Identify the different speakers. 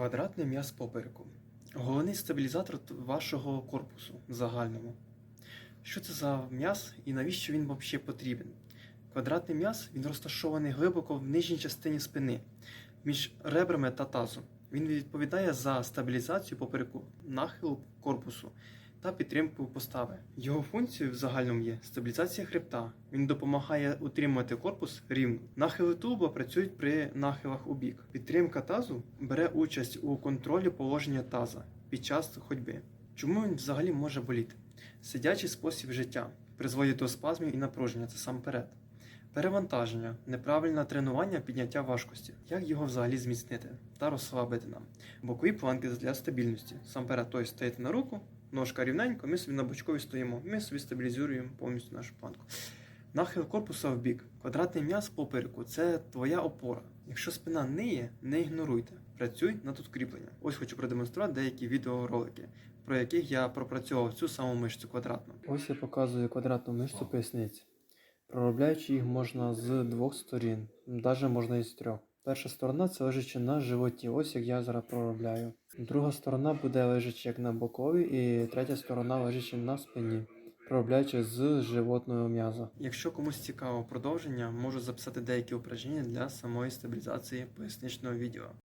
Speaker 1: Квадратний м'яз попереку. Головний стабілізатор вашого корпусу загальному. Що це за м'яз і навіщо він взагалі потрібен? Квадратний м'яз він розташований глибоко в нижній частині спини, між ребрами та тазом. Він відповідає за стабілізацію попереку, нахилу корпусу та підтримку постави. Його функцією в загальному є стабілізація хребта. Він допомагає утримувати корпус рівно. Нахили тулуба працюють при нахилах у бік. Підтримка тазу бере участь у контролі положення таза під час ходьби. Чому він взагалі може боліти? Сидячий спосіб життя призводить до спазмів і напруження, це сам перед. Перевантаження, неправильне тренування, підняття важкості. Як його взагалі зміцнити та розслабити нам? Бокові планки для стабільності. Сам перед, тобто стоїте на руку, ножка рівненько, ми собі на бочкові стоїмо. Ми собі стабілізуємо повністю нашу планку. Нахил корпуса в бік. Квадратний м'яз попереку це твоя опора. Якщо спина ниє, не ігноруйте. Працюй над укріпленням. Ось хочу продемонструвати деякі відеоролики, про яких я пропрацьовував цю саму мишцю квадратну. Ось я показую квадратну мишцю поясниці. Проробляючи їх можна з двох сторін, навіть можна і з трьох. Перша сторона це лежачи на животі, ось як я зараз проробляю. Друга сторона буде лежачи як на боковій, і третя сторона лежачи на спині, проробляючи з животного м'яза. Якщо комусь цікаво продовження, можу записати деякі упражнення для самої стабілізації поясничного відділу.